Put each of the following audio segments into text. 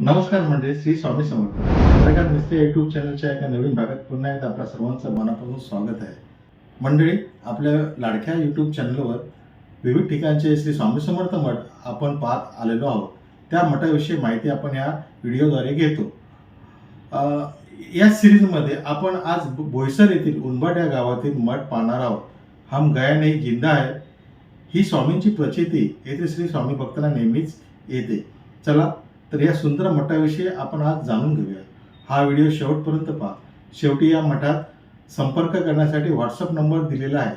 नमस्कार म्हणजे श्री स्वामी समर्थ. पत्रकार मिस्त्री युट्यूब चॅनलच्या एका नवीन भागात पुन्हा एकदा आपल्या सर्वांचं मनापासून स्वागत आहे. मंडळी आपल्या लाडक्या यूट्यूब चॅनलवर विविध ठिकाणचे श्री स्वामी समर्थ मठ आपण पाहत आलेलो आहोत. त्या मठाविषयी माहिती आपण या व्हिडिओद्वारे घेतो. या सिरीजमध्ये आपण आज ब- बोईसर येथील उनबाट या गावातील मठ पाहणार आहोत. हम गया नाही जिंदा आहे ही स्वामींची प्रचिती येथे श्री स्वामी भक्तांना नेहमीच येते. चला तर या सुंदर मठाविषयी आपण आज जाणून घेऊया. हा व्हिडिओ शेवटपर्यंत पहा. शेवटी या मठात संपर्क करण्यासाठी व्हॉट्सअप नंबर दिलेला आहे.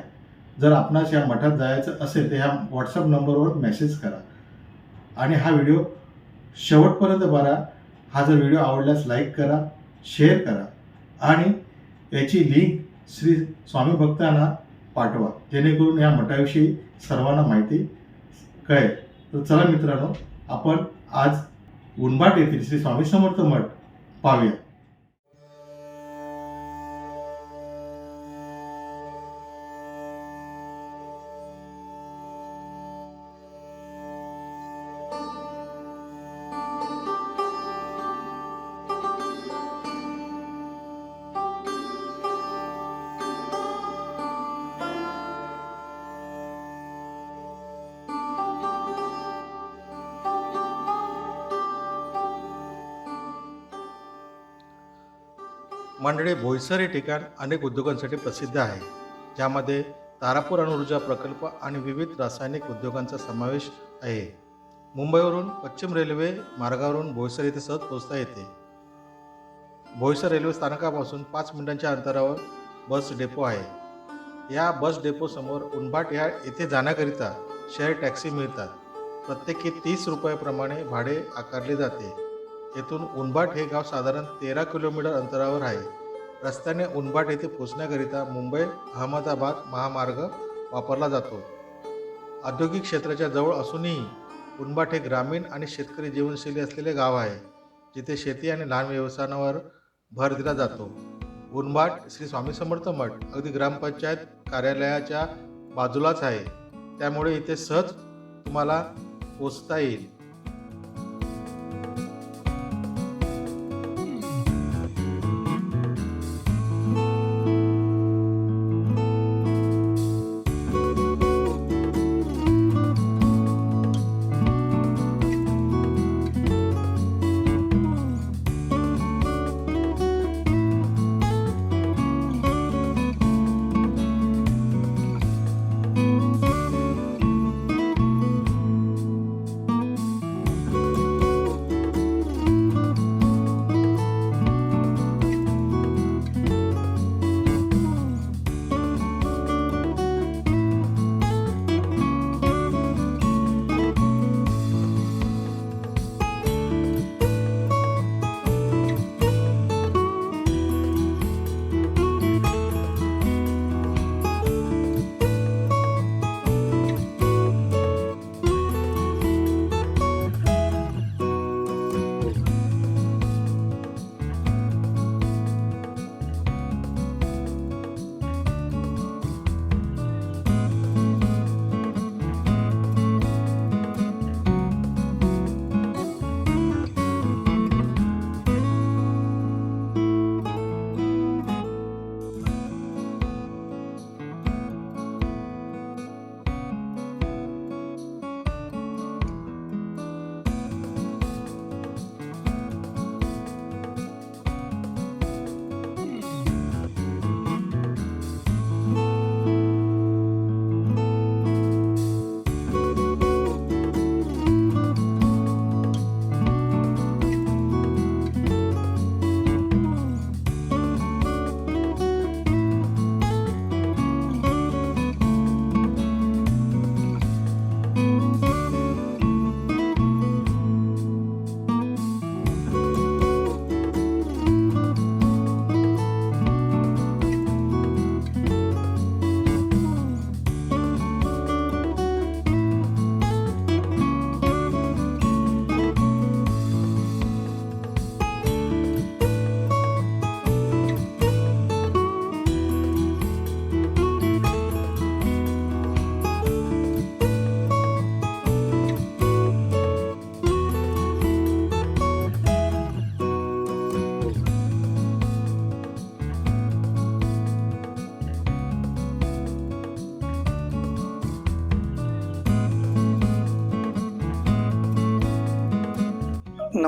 जर आपणास या मठात जायचं असेल तर ह्या व्हॉट्सअप नंबरवर मेसेज करा. आणि हा व्हिडिओ शेवटपर्यंत बघा. हा जर व्हिडिओ आवडल्यास लाईक करा शेअर करा. आणि याची लिंक श्री स्वामी भक्तांना पाठवा. जेणेकरून या मठाविषयी सर्वांना माहिती कळेल. तर चला मित्रांनो आपण आज उनबाट येथील श्री स्वामी समर्थ मठ पाहूया. मंडळी भोईसर हे ठिकाण अनेक उद्योगांसाठी प्रसिद्ध आहे. ज्यामध्ये तारापूर अणुऊर्जा प्रकल्प आणि विविध रासायनिक उद्योगांचा समावेश आहे. मुंबईवरून पश्चिम रेल्वे मार्गावरून भोईसर येथे सहज पोहोचता येते. भोईसर रेल्वे स्थानकापासून पाच मिनिटांच्या अंतरावर बस डेपो आहे. या बस डेपोसमोर उनबाट या येथे जाण्याकरिता शेअर टॅक्सी मिळतात. प्रत्येकी तीस रुपयाप्रमाणे भाडे आकारले जाते. येथून उनबाट हे गाव साधारण तेरा किलोमीटर अंतरावर आहे. रस्त्याने उनबाट येथे पोचण्याकरिता मुंबई अहमदाबाद महामार्ग वापरला जातो. औद्योगिक क्षेत्राच्या जवळ असूनही उनबाट हे ग्रामीण आणि शेतकरी जीवनशैली असलेले गाव आहे जिथे शेती आणि लहान व्यवसायांवर भर दिला जातो. उनबाट श्री स्वामी समर्थ मठ अगदी ग्रामपंचायत कार्यालयाच्या बाजूलाच आहे. त्यामुळे इथे सहज तुम्हाला पोचता येईल.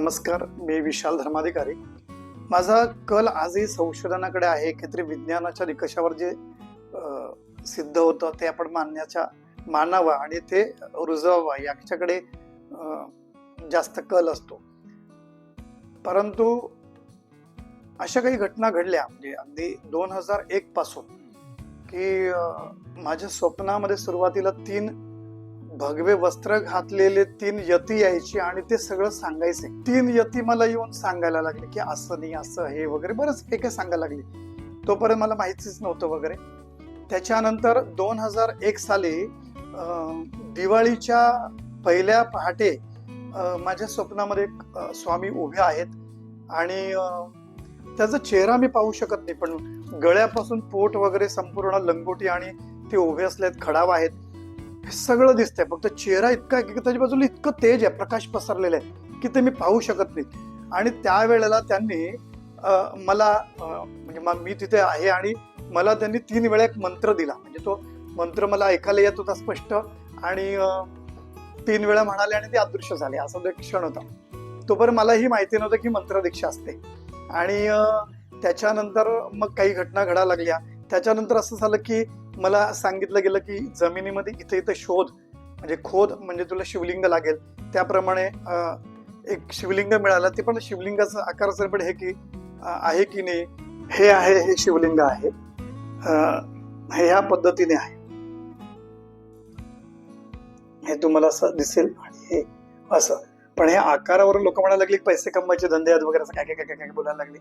नमस्कार मी विशाल धर्माधिकारी. माझा कल आजही संशोधनाकडे आहे. काहीतरी विज्ञानाच्या निकषावर जे सिद्ध होतं ते आपण मानण्याच्या मानावा आणि ते रुजवावं याच्याकडे जास्त कल असतो. परंतु अशा काही घटना घडल्या म्हणजे अगदी दोन हजार एक पासून की माझ्या स्वप्नामध्ये सुरुवातीला तीन भगवे वस्त्र घातलेले तीन यती यायची आणि ते सगळं सांगायचे. तीन यती मला येऊन सांगायला लागले की असं नाही असं हे वगैरे बरंच काही काही सांगायला लागले. तोपर्यंत मला माहितीच नव्हतं वगैरे. त्याच्यानंतर दोन हजार एक साली दिवाळीच्या पहिल्या पहाटे माझ्या स्वप्नामध्ये एक, स्वामी उभे आहेत आणि त्याचा चेहरा मी पाहू शकत नाही पण गळ्यापासून पोट वगैरे संपूर्ण लंगोटी आणि ते उभे असलेत खडाव आहेत. सगळं दिसतंय. फक्त चेहरा इतका आहे की त्याच्या बाजूला इतकं तेज आहे प्रकाश पसरलेलं आहे की ते मी पाहू शकत नाही. आणि त्यावेळेला त्यांनी मला म्हणजे मग मी तिथे आहे आणि मला त्यांनी तीन वेळा एक मंत्र दिला. म्हणजे तो मंत्र मला ऐकायला येत होता स्पष्ट आणि तीन वेळा म्हणाले आणि ते अदृश्य झाले. असा तो एक क्षण होता. तोपर्यंत मला ही माहिती नव्हतं की मंत्रदीक्षा असते. आणि त्याच्यानंतर मग काही घटना घडा लागल्या. त्याच्यानंतर असं झालं की मला सांगितलं गेलं की जमिनीमध्ये इथे इथे शोध म्हणजे खोद म्हणजे तुला शिवलिंग लागेल. त्याप्रमाणे एक शिवलिंग मिळालं. ते पण शिवलिंगाचं आकाराचं पण हे की आहे की नाही हे आहे हे शिवलिंग आहे. हे ह्या पद्धतीने आहे. हे तुम्हाला असं दिसेल आणि हे असं. पण हे आकारावरून लोक म्हणायला लागले की पैसे कमवायचे धंदे आहेत वगैरे असं काय काय काय काय काय बोलायला लागले.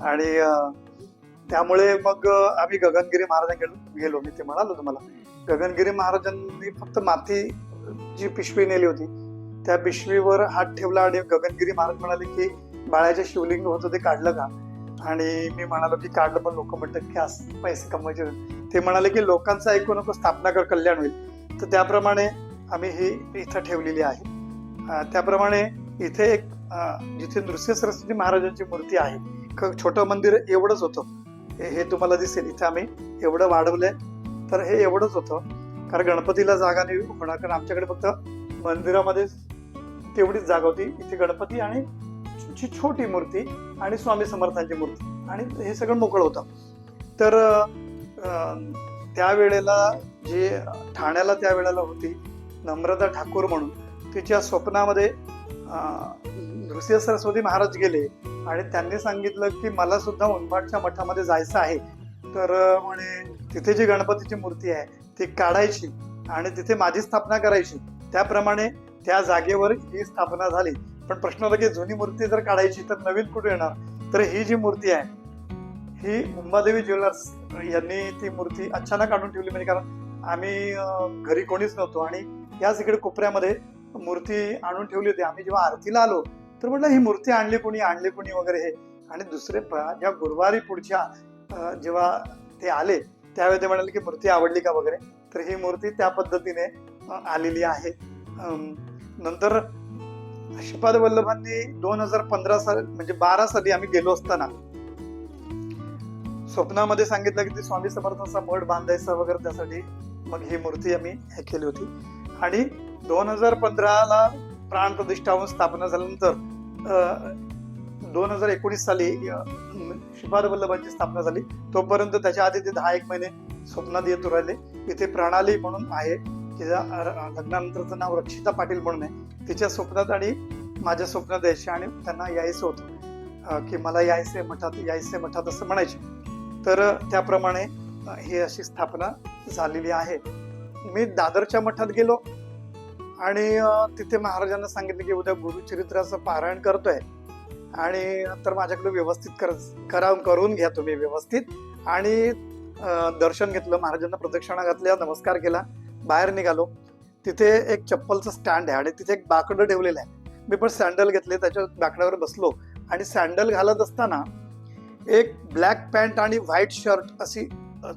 आणि त्यामुळे मग आम्ही गगनगिरी महाराजांकडे गेलो. मी ते म्हणालो तुम्हाला गगनगिरी महाराजांनी फक्त माती जी पिशवी नेली होती त्या पिशवीवर हात ठेवला आणि गगनगिरी महाराज म्हणाले की बाळाचे शिवलिंग होतं ते काढलं का? आणि मी म्हणालो की काढलं पण लोक म्हणतात की असं पैसे कमवायचे ते म्हणाले की लोकांचं ऐकू नको स्थापना कर कल्याण होईल. तर त्याप्रमाणे आम्ही ही इथं ठेवलेली आहे. त्याप्रमाणे इथे एक जिथे नृसिंह सरस्वती महाराजांची मूर्ती आहे क- छोटं मंदिर एवढंच होतं. हे हे तुम्हाला दिसेल. इथे आम्ही एवढं वाढवलंय. तर हे एवढंच होतं. कारण गणपतीला जागा नाही होणार. कारण आमच्याकडे फक्त मंदिरामध्ये तेवढीच जागा होती. इथे गणपती आणि ची छोटी मूर्ती आणि स्वामी समर्थांची मूर्ती. आणि हे सगळं मोकळं होतं. तर त्यावेळेला जे ठाण्याला त्यावेळेला होती नम्रता ठाकूर म्हणून तिच्या स्वप्नामध्ये नृसिंह सरस्वती महाराज गेले. आणि त्यांनी सांगितलं की मला सुद्धा उनबाटच्या मठामध्ये जायचं आहे. तर म्हणे तिथे जी गणपतीची मूर्ती आहे ती काढायची आणि तिथे माझी स्थापना करायची. त्याप्रमाणे त्या जागेवर ही स्थापना झाली. पण प्रश्न होता की जुनी मूर्ती जर काढायची तर नवीन कुठे येणार? तर ही जी मूर्ती आहे ही मुंबादेवी ज्वेलर्स यांनी ती मूर्ती अचानक आणून ठेवली. म्हणजे कारण आम्ही घरी कोणीच नव्हतो आणि याच इकडे कोपऱ्यामध्ये मूर्ती आणून ठेवली होती. आम्ही जेव्हा आरतीला आलो तर म्हटलं ही मूर्ती आणली कोणी आणली कोणी वगैरे हे. आणि दुसरे ज्या गुरुवारी पुढच्या जेव्हा ते आले त्यावेळी ते म्हणाले की मूर्ती आवडली का वगैरे? तर ही मूर्ती त्या पद्धतीने आलेली आहे. नंतर श्रीपाद वल्लभांनी दोन हजार पंधरा साल म्हणजे बारा साली आम्ही गेलो असताना स्वप्नामध्ये सांगितलं की ते स्वामी समर्थांचा मठ बांधायचा वगैरे त्यासाठी मग ही मूर्ती आम्ही हे केली होती. आणि दोन हजार पंधराला प्राण प्रतिष्ठावन स्थापना झाल्यानंतर दोन हजार एकोणीस साली शिफार वल्लभांची स्थापना झाली. तोपर्यंत त्याच्या आधी ते दहा एक महिने स्वप्नात येत राहिले. इथे प्रणाली म्हणून आहे तिच्या लग्नानंतरचं नाव रक्षिता पाटील म्हणून आहे. तिच्या स्वप्नात आणि माझ्या स्वप्नात यायचे आणि त्यांना यायचं होतं. की मला यायचे मठात यायचे मठात असं म्हणायचे. तर त्याप्रमाणे ही अशी स्थापना झालेली आहे. मी दादरच्या मठात गेलो. आणि तिथे महाराजांना सांगितलं की उद्या गुरुचरित्राचं पारायण करतोय. आणि तर माझ्याकडे व्यवस्थित कर करा करून घ्या तुम्ही व्यवस्थित. आणि दर्शन घेतलं महाराजांना प्रदक्षिणा घातल्या नमस्कार केला बाहेर निघालो. तिथे एक चप्पलचं स्टँड आहे आणि तिथे एक बाकडं ठेवलेलं आहे. मी पण सँडल घेतले त्याच्या बाकड्यावर बसलो. आणि सँडल घालत असताना एक ब्लॅक पॅन्ट आणि व्हाईट शर्ट अशी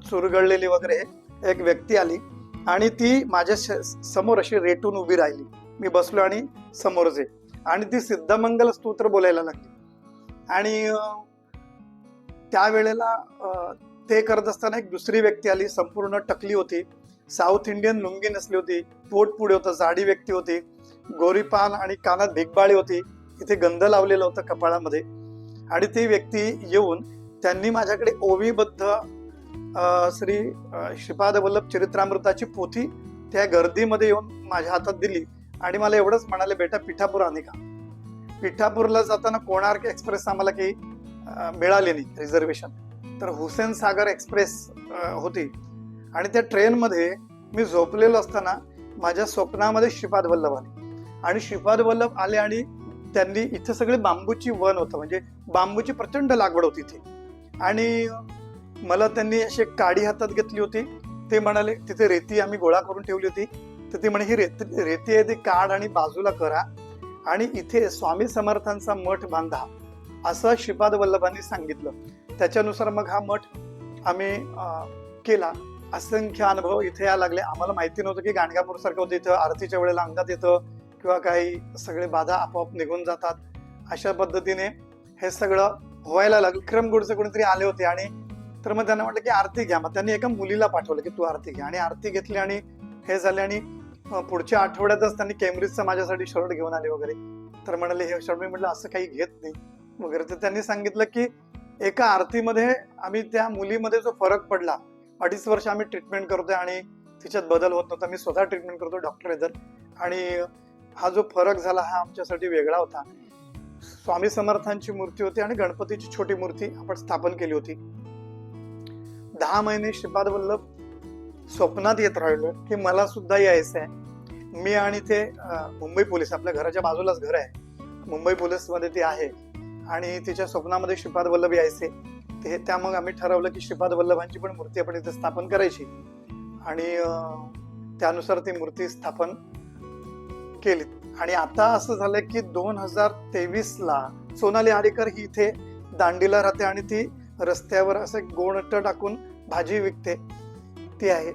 चुरगळलेली वगैरे एक व्यक्ती आली. आणि ती माझ्या श- समोर अशी रेटून उभी राहिली. मी बसलो आणि समोरचे आणि ती सिद्धमंगल स्तोत्र बोलायला लागली. आणि त्यावेळेला ते करत असताना एक दुसरी व्यक्ती आली संपूर्ण टकली होती. साऊथ इंडियन लुंगी नसली होती. पोट पुढे होतं जाडी व्यक्ती होती. गोरीपान आणि कानात भिगबाळी होती. इथे गंध लावलेलं होतं कपाळामध्ये. आणि ती व्यक्ती येऊन त्यांनी माझ्याकडे ओवीबद्ध श्री श्रीपाद वल्लभ चरित्रामृताची पोथी त्या गर्दीमध्ये येऊन माझ्या हातात दिली आणि मला एवढंच म्हणाले बेटा पिठापूर आणि का पिठापूरला जाताना कोणार्क एक्सप्रेस आम्हाला काही मिळाली नाही रिझर्वेशन. तर हुसेन सागर एक्सप्रेस होती. आणि त्या ट्रेनमध्ये मी झोपलेलो असताना माझ्या स्वप्नामध्ये श्रीपाद वल्लभ आले. आणि श्रीपाद वल्लभ आले आणि त्यांनी इथं सगळे बांबूची वन होतं म्हणजे बांबूची प्रचंड लागवड होती इथे. आणि मला त्यांनी अशी एक काडी हातात घेतली होती. ते म्हणाले तिथे रेती आम्ही गोळा करून ठेवली होती. तर ते म्हणे ही रेती रेती आहे ती काढ आणि बाजूला करा आणि इथे स्वामी समर्थांचा मठ बांधा. असं श्रीपाद वल्लभांनी सांगितलं. त्याच्यानुसार मग हा मठ आम्ही केला. असंख्य अनुभव इथे यायला लागले. आम्हाला माहिती नव्हतं की गाणगापूर सारखं होतं इथं आरतीच्या वेळेला अंगात येतं किंवा काही सगळे बाधा आपोआप निघून जातात. अशा पद्धतीने हे सगळं व्हायला लागलं. विक्रमगुडचे कोणीतरी आले होते आणि तर मग त्यांना म्हटलं की आरती घ्या. मग त्यांनी एका मुलीला पाठवलं की तू आरती घ्या आणि आरती घेतली आणि हे झाले आणि पुढच्या आठवड्यातच त्यांनी केम्ब्रिजचा माझ्यासाठी शर्ट घेऊन आले वगैरे. तर म्हणाले हे शर्ट मी म्हटलं असं काही घेत नाही. वगैरे. तर त्यांनी सांगितलं की एका आरतीमध्ये आम्ही त्या मुलीमध्ये जो फरक पडला अडीच वर्ष आम्ही ट्रीटमेंट करतोय आणि तिच्यात बदल होत नव्हता. मी स्वतः ट्रीटमेंट करतो डॉक्टर आहेत आणि हा जो फरक झाला हा आमच्यासाठी वेगळा होता. स्वामी समर्थांची मूर्ती होती आणि गणपतीची छोटी मूर्ती आपण स्थापन केली होती. दहा महिने श्रीपाद वल्लभ स्वप्नात येत राहिलो. की मला सुद्धा यायचं आहे मी आणि ते मुंबई पोलीस आपल्या घराच्या बाजूलाच घर आहे. मुंबई पोलीसमध्ये ती आहे. आणि तिच्या स्वप्नामध्ये श्रीपाद वल्लभ यायचे. ते त्या मग आम्ही ठरवलं की श्रीपाद वल्लभांची पण मूर्ती आपण इथे स्थापन करायची. आणि त्यानुसार ती मूर्ती स्थापन केली. आणि आता असं झालं की दोन हजार तेवीसला सोनाली आडेकर ही इथे दांडीला राहते आणि ती रस्त्यावर असं गोणट टाकून भाजी विकते. ती आहे.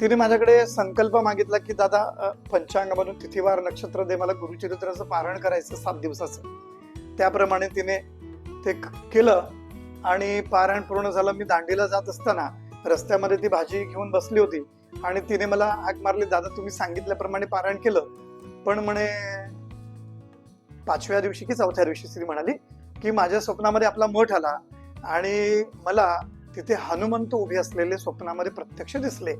तिने माझ्याकडे संकल्प मागितला की दादा अ, पंचांग म्हणून तिथीवार नक्षत्र दे मला गुरुचरित्राचं पारण करायचं सात दिवसाचं. त्याप्रमाणे तिने ते केलं आणि पारायण पूर्ण झालं. मी दांडीला जात असताना रस्त्यामध्ये ती भाजी घेऊन बसली होती आणि तिने मला हाक मारली दादा तुम्ही सांगितल्याप्रमाणे पारायण केलं. पण म्हणे पाचव्या दिवशी की चौथ्या दिवशी ती म्हणाली की माझ्या स्वप्नामध्ये आपला मठ आला आणि मला तिथे हनुमंत उभे असलेले स्वप्नामध्ये प्रत्यक्ष दिसले.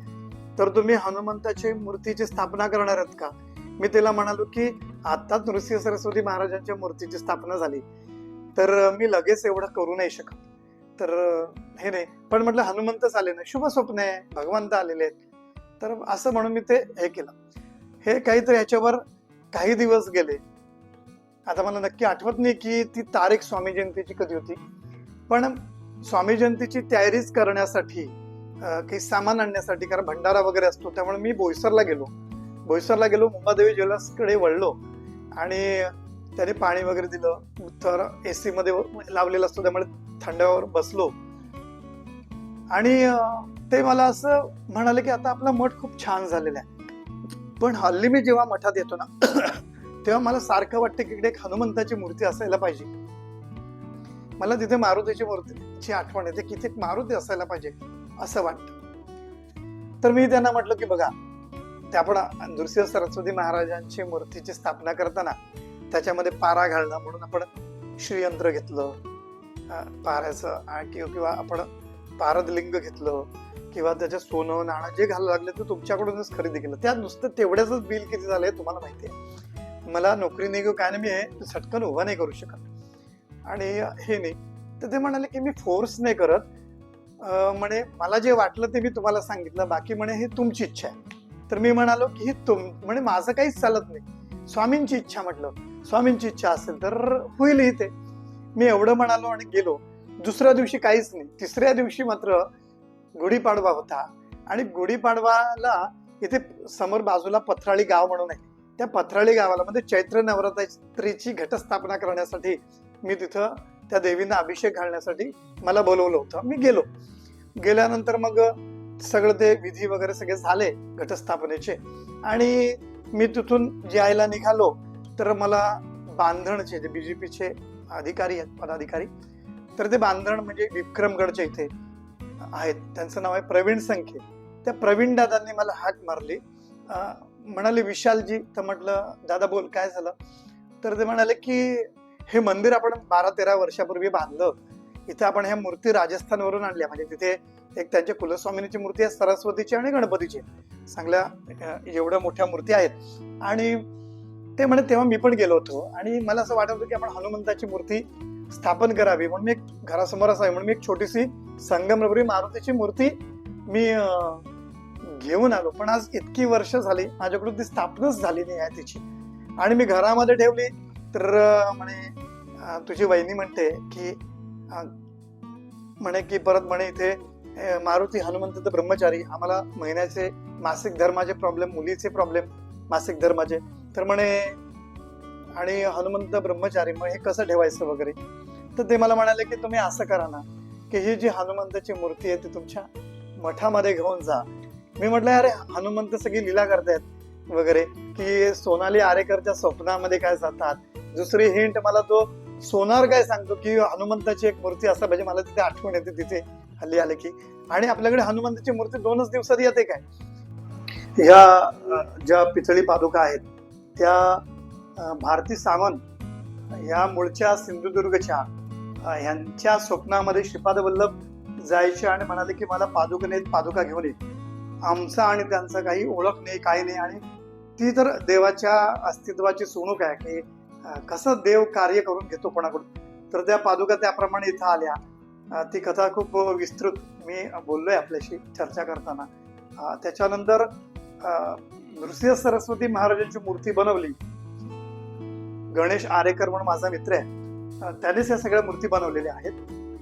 तर तुम्ही हनुमंताची मूर्तीची स्थापना करणार आहात का? मी तिला म्हणालो की आताच नृसिंह सरस्वती महाराजांच्या मूर्तीची स्थापना झाली. तर मी लगेच एवढं करू नाही शकत. तर हे नाही. पण म्हटलं हनुमंतच आले नाही शुभ स्वप्न आहे. भगवंत आलेले आहेत. तर असं म्हणून मी ते हे केलं. हे काहीतरी ह्याच्यावर काही दिवस गेले. आता मला नक्की आठवत नाही की ती तारीख स्वामी जयंतीची कधी होती. पण स्वामी जयंतीची तयारीच करण्यासाठी काही सामान आणण्यासाठी कारण भंडारा वगैरे असतो त्यामुळे मी बोईसरला गेलो. बोईसरला गेलो मुंबादेवी ज्वेलर्सकडे वळलो आणि त्याने पाणी वगैरे दिलं. तर ए मध्ये लावलेलं असतो त्यामुळे थंडावर बसलो. आणि ते मला असं म्हणाले की आता आपला मठ खूप छान झालेला आहे. पण हल्ली मी जेव्हा मठात येतो ना तेव्हा मला सारखं वाटतं की इकडे एक हनुमंताची मूर्ती असायला पाहिजे. मला तिथे मारुतीची मूर्तीची आठवण येते की तिथे एक मारुती असायला पाहिजे असं वाटतं. तर मी त्यांना म्हटलं की बघा ते आपण नृसिंह सरस्वती महाराजांची मूर्तीची स्थापना करताना त्याच्यामध्ये पारा घालणं म्हणून आपण श्रीयंत्र घेतलं पाऱ्याचं किंवा आपण पारदलिंग घेतलं किंवा त्याच्या सोनं नाणं जे घालायला लागले ते तुमच्याकडूनच खरेदी केलं. त्या नुसतं तेवढ्याच बिल किती झालंय तुम्हाला माहिती आहे. मला नोकरी नाही किंवा काय नाही मी हे सटकन उभा नाही करू शकत. आणि हे नाही. तर ते म्हणाले की मी फोर्स नाही करत. म्हणे मला जे वाटलं ते मी तुम्हाला सांगितलं. बाकी म्हणे हे तुमची इच्छा आहे. तर मी म्हणालो की ही तुम म्हणे माझं काहीच चालत नाही. स्वामींची इच्छा म्हटलं. स्वामींची इच्छा असेल तर होईल ही ते मी एवढं म्हणालो आणि गेलो. दुसऱ्या दिवशी काहीच नाही. तिसऱ्या दिवशी मात्र गुढीपाडवा होता. आणि गुढीपाडवाला इथे समोर बाजूला पथराळी गाव म्हणून आहे. त्या पथराळी गावाला म्हणजे चैत्र नवरात्रीची घटस्थापना करण्यासाठी मी तिथं त्या देवींना अभिषेक घालण्यासाठी मला बोलवलं होतं. मी गेलो. गेल्यानंतर मग सगळं ते विधी वगैरे सगळे झाले घटस्थापनेचे. आणि मी तिथून जायला निघालो तर मला बांधणचे जे बीजेपीचे अधिकारी आहेत पदाधिकारी तर ते बांधण म्हणजे विक्रमगडच्या इथे आहेत. त्यांचं नाव आहे प्रवीण संखे. त्या प्रवीण दादांनी मला हाक मारली. म्हणाले विशालजी. तर म्हटलं दादा बोल काय झालं? तर ते म्हणाले की हे मंदिर आपण बारा तेरा वर्षापूर्वी बांधलं. इथे आपण ह्या मूर्ती राजस्थानवरून आणल्या. म्हणजे तिथे एक त्यांच्या कुलस्वामिनीची मूर्ती आहे सरस्वतीची आणि गणपतीची. चांगल्या एवढ्या मोठ्या मूर्ती आहेत. आणि ते म्हणे तेव्हा मी पण गेलो होतो. आणि मला असं वाटत होतं की आपण हनुमंताची मूर्ती स्थापन करावी. म्हणून मी एक घरासमोर असावी म्हणून मी एक छोटीशी संगमरवरी मारुतीची मूर्ती मी घेऊन आलो. पण आज इतकी वर्ष झाली माझ्याकडून ती स्थापनाच झाली नाही आहे तिची. आणि मी घरामध्ये ठेवली. तर म्हणे तुझी वहिनी म्हणते की म्हणे की परत म्हणे इथे मारुती हनुमंत ब्रह्मचारी. आम्हाला महिन्याचे मासिक धर्माचे प्रॉब्लेम मुलीचे प्रॉब्लेम मासिक धर्माचे. तर म्हणे आणि हनुमंत ब्रह्मचारी मग हे कसं ठेवायचं वगैरे? तर ते मला म्हणाले की तुम्ही असं करा ना की ही जी हनुमंताची मूर्ती आहे ती तुमच्या मठामध्ये घेऊन जा. मी म्हटलं अरे हनुमंत सगळी लीला करतायत वगैरे की सोनाली आरेकरच्या स्वप्नामध्ये काय जातात? दुसरी हिंट मला तो सोनार काय सांगतो की हनुमंताची एक मूर्ती असं पाहिजे म्हणजे मला तिथे आठवण येते तिथे हल्ली आले की. आणि आपल्याकडे हनुमंताची मूर्ती दोनच दिवसात येते काय? ह्या ज्या पितळी पादुका आहेत त्या भारती सावंत ह्या मूळच्या सिंधुदुर्गच्या ह्यांच्या स्वप्नामध्ये श्रीपाद वल्लभ जायचे आणि म्हणाले की मला पादुका पादुका घेऊन ये. आमचा आणि त्यांचा काही ओळख नाही काही नाही. आणि ती तर देवाच्या अस्तित्वाची सोणूक आहे की कसं देव कार्य करून घेतो कोणाकडून? तर त्या पादुका त्याप्रमाणे इथं आल्या. ती कथा खूप विस्तृत मी बोललोय आपल्याशी चर्चा करताना. त्याच्यानंतर नृसिंह सरस्वती महाराजांची मूर्ती बनवली. गणेश आरेकर म्हणून माझा मित्र आहे. त्यानेच या सगळ्या मूर्ती बनवलेल्या आहेत.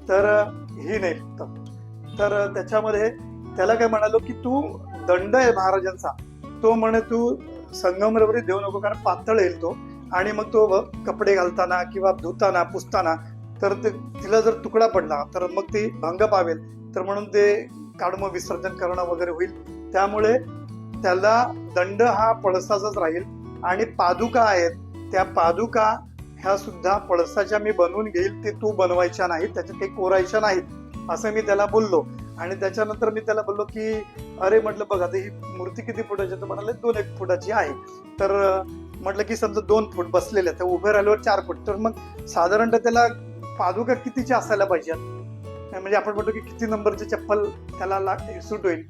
तर ही नाही फक्त. तर त्याच्यामध्ये त्याला काय म्हणालो की तू दंड आहे महाराजांचा. तो म्हणे तू संगमरवरी देऊ नको कारण पातळ येईल तो. आणि मग तो व- कपडे घालताना किंवा धुताना पुसताना तर ते तिला जर तुकडा पडला तर मग ती भंग पावेल. तर म्हणून ते काढून विसर्जन करणं वगैरे होईल. त्यामुळे त्याला दंड हा पळसाचाच राहील. आणि पादुका आहेत त्या पादुका ह्या सुद्धा पळसाच्या मी बनवून घेईल ते तू बनवायच्या नाहीत त्याच्यात काही कोरायच्या नाहीत असं मी त्याला बोललो. आणि त्याच्यानंतर मी त्याला बोललो की अरे म्हटलं बघा ही मूर्ती किती फुटाची तर म्हणाले दोन एक फुटाची आहे. तर म्हटलं की समजा दोन फूट बसलेल्या त्या तर उभे राहिल्यावर चार फूट. तर मग साधारणतः त्याला पादुका कितीची असायला पाहिजेत म्हणजे आपण म्हणतो की किती नंबरची चप्पल त्याला लाग सूट होईल?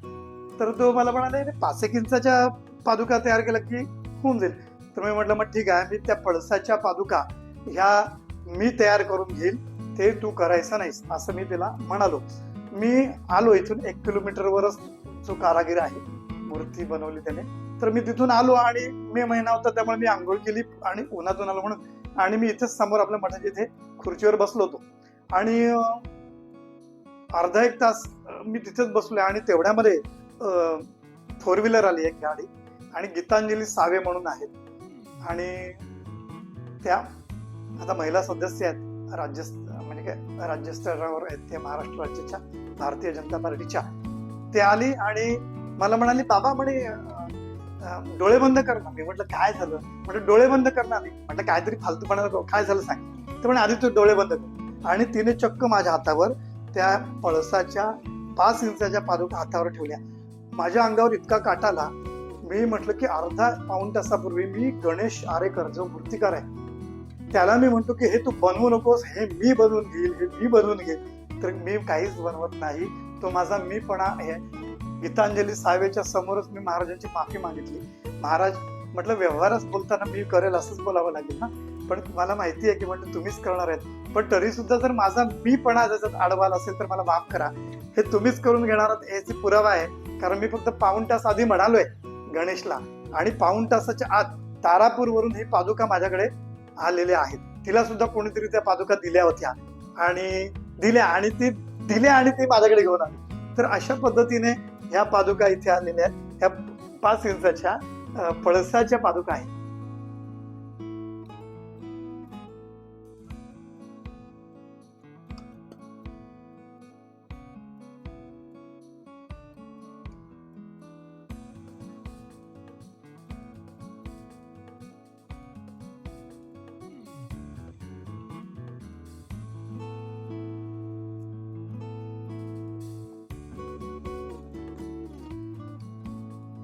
तर तो मला म्हणाले पाच एक इंचाच्या पादुका तयार केला की होऊन जाईल. तर मी म्हटलं मग ठीक आहे मी त्या पळसाच्या पादुका ह्या मी तयार करून घेईल ते तू करायचं नाहीस असं मी त्याला म्हणालो. मी आलो इथून एक किलोमीटरवरच जो कारागीर आहे मूर्ती बनवली त्याने. तर मी तिथून आलो आणि मे महिना होता त्यामुळे मी आंघोळ केली आणि उन्हातून आलो म्हणून. आणि मी इथेच समोर आपल्या मठाच्या इथे खुर्चीवर बसलो होतो. आणि अर्धा एक तास मी तिथेच बसलोय आणि तेवढ्यामध्ये फोर व्हीलर आली एक गाडी आणि गीतांजली सावे म्हणून आहेत. आणि त्या आता महिला सदस्य आहेत राज्य राज्यस्तरावर आहेत ते महाराष्ट्र राज्याच्या भारतीय जनता पार्टीच्या. ते आली आणि मला म्हणाली बाबा म्हणे डोळे बंद कर मी म्हटलं काय झालं? म्हटलं डोळे बंद करणार ना. म्हटलं काहीतरी फालतूपणा नको काय झालं सांग. तर म्हणे आधी तू डोळे बंद कर. आणि तिने चक्क माझ्या हातावर त्या पळसाच्या पाच इंचाच्या पादुका हातावर ठेवल्या. माझ्या अंगावर इतका काटाला मी म्हटलं की अर्धा पाऊण तासापूर्वी मी गणेश आरेकर जो मूर्तिकार आहे त्याला मी म्हणतो की हे तू बनवू नकोस हे मी बनवून घेईल हे मी बनवून घेईल. तर मी काहीच बनवत नाही. तो माझा मीपणा आहे. गीतांजली सावेच्या समोरच मी महाराजांची माफी मागितली. महाराज म्हटलं व्यवहारच बोलताना मी करेल असंच बोलावं लागेल ना? पण मला माहिती आहे की म्हटलं तुम्हीच करणार आहेत. पण तरी सुद्धा जर माझा मीपणा ज्याच्यात अडवाल असेल तर मला माफ करा. हे तुम्हीच करून घेणार आहात याची पुरावा आहे. कारण मी फक्त पाऊण तास आधी म्हणालोय गणेशला. आणि पाऊण तासाच्या आत तारापूरवरून ही पादुका माझ्याकडे आलेल्या आहेत. तिला सुद्धा कोणीतरी त्या पादुका दिल्या होत्या. आणि दिल्या आणि ती दिल्या आणि ती माझ्याकडे घेऊन आली. तर अशा पद्धतीने ह्या पादुका इथे आलेल्या आहेत. ह्या पाच इंचाच्या पळसाच्या पादुका आहेत.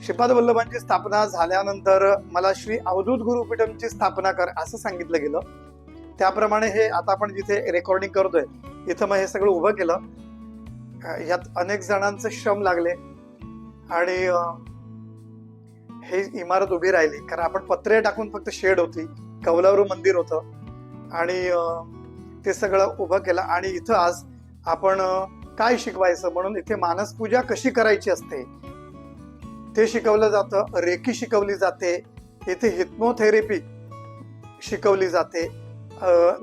श्रीपाद वल्लभांची स्थापना झाल्यानंतर मला श्री अवधूत गुरुपीठमची स्थापना कर असं सांगितलं गेलं. त्याप्रमाणे हे आता आपण जिथे रेकॉर्डिंग करतोय इथं मग हे सगळं उभं केलं. यात अनेक जणांचे श्रम लागले. आणि हे इमारत उभी राहिली. कारण आपण पत्रे टाकून फक्त शेड होती. कौलारू मंदिर होतं. आणि ते सगळं उभं केलं. आणि इथं आज आपण काय शिकवायचं? म्हणून इथे मानसपूजा कशी करायची असते? ते शिकवलं जातं रेकी शिकवली जाते इथे हिप्नोथेरपी शिकवली जाते.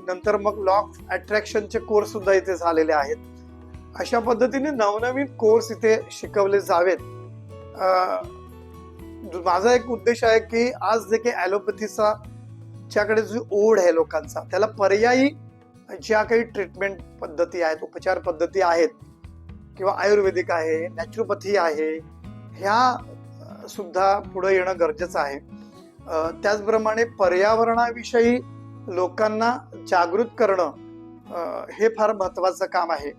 नंतर मग लॉ अट्रॅक्शनचे कोर्स सुद्धा इथे झालेले आहेत. अशा पद्धतीने नवनवीन कोर्स इथे शिकवले जावेत. माझा एक उद्देश आहे की आज जे काही ॲलोपॅथीचा च्याकडे जो ओढ आहे लोकांचा त्याला पर्यायी ज्या काही ट्रीटमेंट पद्धती आहेत उपचार पद्धती आहेत किंवा आयुर्वेदिक आहे नॅचरोपॅथी आहे ह्या सुद्धा पुढे येणं गरजेचं आहे. त्याचप्रमाणे पर्यावरणाविषयी लोकांना जागृत करणं हे फार महत्वाचं काम आहे.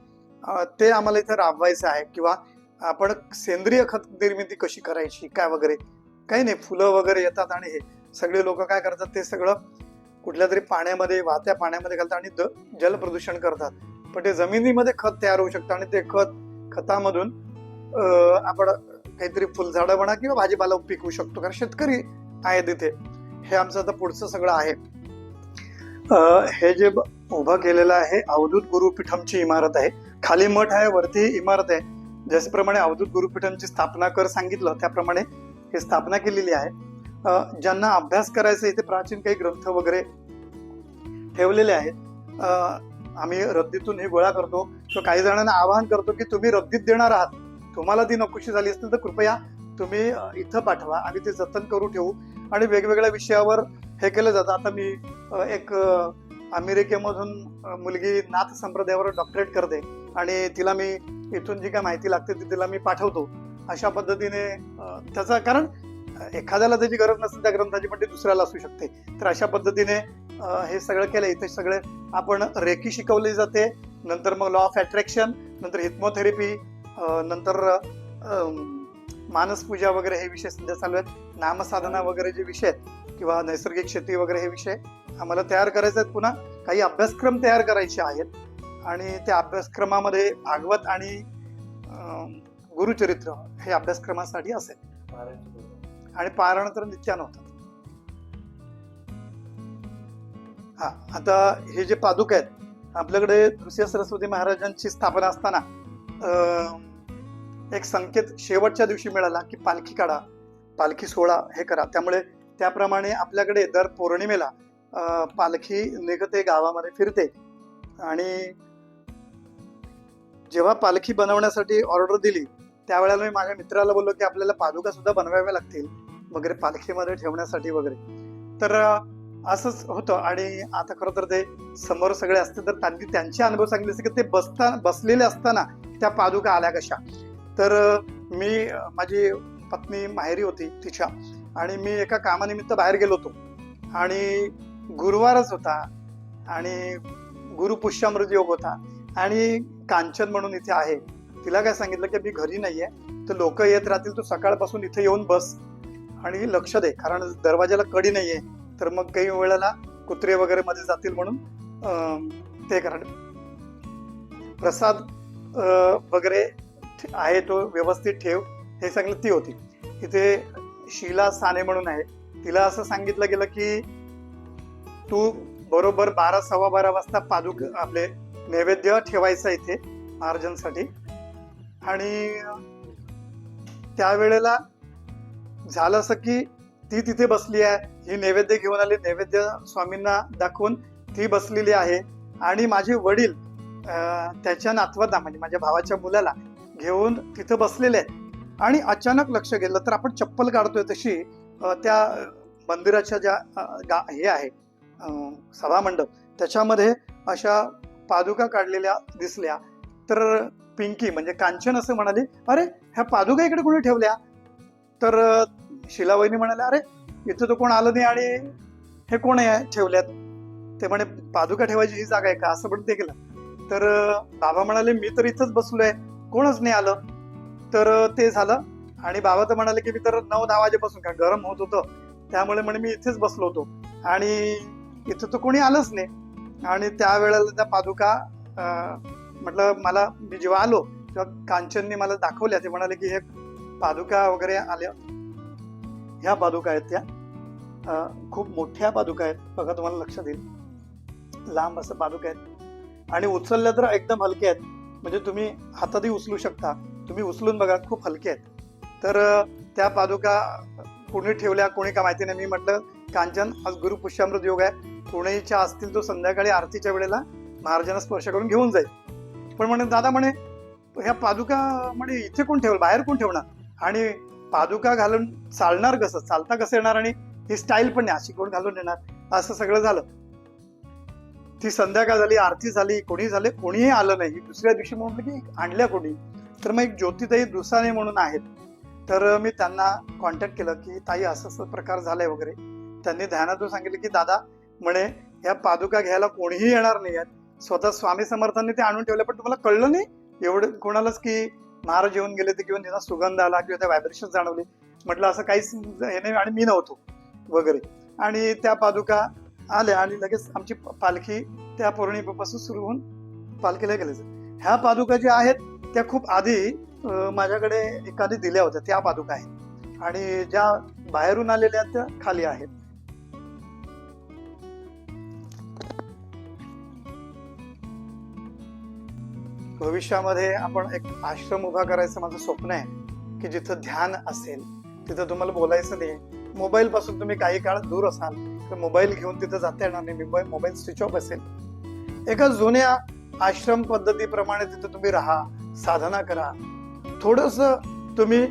ते आम्हाला इथं राबवायचं आहे किंवा आपण सेंद्रिय खत निर्मिती कशी करायची काय वगैरे काही नाही. फुलं वगैरे येतात आणि हे सगळे लोक काय करतात ते सगळं कुठल्या तरी पाण्यामध्ये वाहत्या पाण्यामध्ये घालतात आणि द- जल प्रदूषण करतात. पण ते जमिनीमध्ये खत तयार होऊ शकतं आणि ते खत खतामधून आपण काहीतरी फुलझाडं म्हणा किंवा भाजीपाला पिकवू शकतो. कारण शेतकरी आहे तिथे हे आमचं आता पुढचं सगळं आहे. हे जे ब- उभं केलेलं आहे अवधूत गुरुपीठमची इमारत आहे. खाली मठ आहे वरती इमारत आहे. जसेप्रमाणे अवधूत गुरुपीठमची स्थापना कर सांगितलं त्याप्रमाणे ही स्थापना केलेली आहे. ज्यांना अभ्यास करायचा इथे प्राचीन काही ग्रंथ वगैरे ठेवलेले आहेत. आम्ही रद्दीतून हे गोळा करतो. किंवा काही जणांना आवाहन करतो की तुम्ही रद्दीत देणार आहात. तुम्हाला ती नकोशी झाली असेल तर कृपया तुम्ही इथं पाठवा. आम्ही ते जतन करू ठेवू. आणि वेगवेगळ्या विषयावर हे केलं जातं. आता मी एक अमेरिकेमधून मुलगी नाथ संप्रदायावर डॉक्टरेट करते. आणि तिला मी इथून जी काय माहिती लागते ती तिला मी पाठवतो. अशा पद्धतीने त्याचा कारण एखाद्याला त्याची गरज नसेल त्या ग्रंथाची पण ती दुसऱ्याला असू शकते. तर अशा पद्धतीने हे सगळं केलं. इथे सगळे आपण रेकी शिकवली जाते. नंतर मग लॉ ऑफ अट्रॅक्शन नंतर हिप्नोथेरपी नंतर मानसपूजा वगैरे हे विषय सध्या चालू आहेत. नामसाधना वगैरे जे विषय आहेत किंवा नैसर्गिक शेती वगैरे हे विषय आम्हाला तयार करायचे आहेत. पुन्हा काही अभ्यासक्रम तयार करायचे आहेत. आणि त्या अभ्यासक्रमामध्ये भागवत आणि गुरुचरित्र हे अभ्यासक्रमासाठी असेल. आणि पारायण तर नित्यानं होतात हा आता हे जे पादुक आहेत आपल्याकडे नृसिंह सरस्वती महाराजांची स्थापना असताना एक संकेत शेवटच्या दिवशी मिळाला की पालखी काढा पालखी सोहळा हे करा. त्यामुळे त्याप्रमाणे आपल्याकडे दर पौर्णिमेला पालखी निघते गावामध्ये फिरते. आणि जेव्हा पालखी बनवण्यासाठी ऑर्डर दिली त्यावेळेला मी माझ्या मित्राला बोललो की आपल्याला पादुका सुद्धा बनवाव्या लागतील वगैरे पालखीमध्ये ठेवण्यासाठी वगैरे. तर असंच होतं. आणि आता खरं तर ते समोर सगळे असते तर त्यांनी त्यांचे अनुभव सांगितले असते की ते बसता बसलेले असताना त्या पादुका आल्या कशा? तर मी माझी पत्नी माहेरी होती तिच्या आणि मी एका कामानिमित्त बाहेर गेलो होतो. आणि गुरुवारच होता आणि गुरुपुष्यामृत योग होता आणि कांचन म्हणून इथे आहे. तिला काय सांगितलं की मी घरी नाहीये तर लोक येत राहतील तू सकाळपासून इथे येऊन बस आणि लक्ष दे कारण दरवाजाला कडी नाहीये तर मग काही वेळेला कुत्रे वगैरे मध्ये जातील म्हणून ते कारण प्रसाद वगैरे आहे तो व्यवस्थित ठेव हे सांगितलं ती होती. इथे शीला साने म्हणून आहे. तिला असं सांगितलं गेलं की तू बरोबर बारा सव्वा बारा वाजता पादुक आपले नैवेद्य ठेवायचा इथे महाराजांसाठी आणि त्यावेळेला झालं असं की ती तिथे बसली आहे. ही नैवेद्य घेऊन आली. नैवेद्य स्वामींना दाखवून ती बसलेली आहे. आणि माझे वडील त्याच्या नातवांना म्हणजे माझ्या भावाच्या मुलाला घेऊन तिथं बसलेले आहेत. आणि अचानक लक्ष गेलं तर आपण चप्पल काढतोय तशी त्या मंदिराच्या ज्या गा हे आहे सभामंडप त्याच्यामध्ये अशा पादुका काढलेल्या दिसल्या. तर पिंकी म्हणजे कांचन असं म्हणाली अरे ह्या पादुका इकडे कोणी ठेवल्या? तर शिलावहिनी म्हणाल्या अरे इथं तर कोण आलं नाही आणि हे कोण आहे ठेवल्यात? ते म्हणे पादुका ठेवायची ही जागा आहे का? असं पण ते केलं. तर बाबा म्हणाले मी तर इथंच बसलोय. कोणच नाही आलं. तर ते झालं. आणि बाबा तर म्हणाले की मी तर नऊ दहा वाजेपासून का गरम होत होतं. त्यामुळे म्हणे मी इथेच बसलो होतो. आणि इथं तर कोणी आलंच नाही. आणि त्यावेळेला त्या पादुका म्हटलं मला मी जेव्हा आलो तेव्हा कांचनने मला दाखवल्या. ते म्हणाले की हे पादुका वगैरे आल्या. ह्या पादुका आहेत त्या. खूप मोठ्या पादुका आहेत. बघा तुम्हाला लक्षात येईल. लांब असं पादुका आहेत. आणि उचलल्या तर एकदम हलक्या आहेत. म्हणजे तुम्ही हातातही उचलू शकता. तुम्ही उचलून बघा खूप हलके आहेत. तर त्या पादुका कोणी ठेवल्या कोणी का माहिती नाही. मी म्हटलं कांचन आज गुरु पुष्यामृत योग आहे. कोणीच्या असतील तो संध्याकाळी आरतीच्या वेळेला महाराजांना स्पर्श करून घेऊन जाईल. पण म्हणे दादा म्हणे ह्या पादुका म्हणे इथे कोण ठेवल? बाहेर कोण ठेवणार? आणि पादुका घालून चालणार कसं? चालता कसं येणार? आणि ही स्टाईल पण नाही. अशी कोण घालून येणार असं सगळं झालं. ती संध्याकाळ झाली आरती झाली कोणी झाले कोणीही आलं नाही. दुसऱ्या दिवशी म्हणून की आणल्या कोणी तर मग एक ज्योतिताई दुसाने म्हणून आहेत. तर मी त्यांना कॉन्टॅक्ट केलं की ताई असं असं प्रकार झालाय वगैरे. त्यांनी ध्यानातून सांगितलं की दादा म्हणे या पादुका घ्यायला कोणीही येणार नाही आहेत. स्वतः स्वामी समर्थांनी ते आणून ठेवलं पण तुम्हाला कळलं नाही? एवढं कोणालाच की महाराज येऊन गेले ते किंवा त्यांना सुगंध आला किंवा त्या व्हायब्रेशन जाणवले. म्हटलं असं काहीच हे नाही आणि मी नव्हतो. वगैरे. आणि त्या पादुका आल्या आणि लगेच आमची पालखी त्या पौर्णिमेपासून सुरू होऊन पालखीला गेले. ह्या पादुका ज्या आहेत त्या खूप आधी माझ्याकडे एकाने दिल्या होत्या त्या पादुका आहेत. आणि ज्या बाहेरून आलेल्या त्या खाली आहेत. भविष्यामध्ये आपण एक आश्रम उभा करायचं माझं स्वप्न आहे की जिथं ध्यान असेल तिथं तुम्हाला बोलायचं नाही. मोबाईल पासून तुम्ही काही काळ दूर असाल तर मोबाईल घेऊन तिथं जाता येणार नाही. मोबाईल मोबाईल स्विच ऑफ असेल. एका जुन्या आश्रम पद्धतीप्रमाणे तिथं तुम्ही राहा साधना करा. थोडस तुम्ही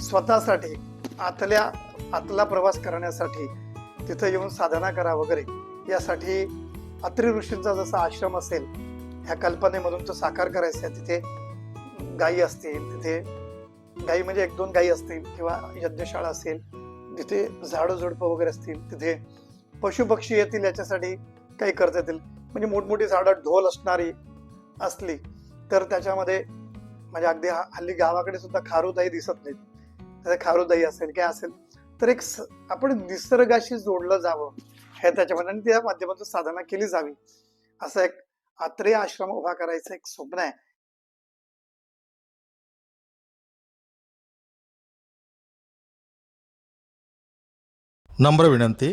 स्वतःसाठी आतल्या आतला प्रवास करण्यासाठी तिथं येऊन साधना करा वगैरे. यासाठी अत्रि ऋषींचा जसा आश्रम असेल ह्या कल्पनेमधून तो साकार करायचा आहे. तिथे गायी असतील तिथे गायी म्हणजे एक दोन गायी असतील किंवा यज्ञशाळा असेल तिथे झाडं झुडपं वगैरे असतील तिथे पशुपक्षी येतील याच्यासाठी काही करता येतील. म्हणजे मोठमोठी झाडं ढोल असणारी असली तर त्याच्यामध्ये म्हणजे अगदी हल्ली गावाकडे सुद्धा खारुदाई दिसत नाहीत. तर खारुताई असेल काय असेल तर एक आपण निसर्गाशी जोडलं जावं हे त्याच्यामध्ये आणि त्या माध्यमातून साधना केली जावी. असं एक आत्रेय आश्रम उभा करायचं एक स्वप्न आहे. नम्र विनंती.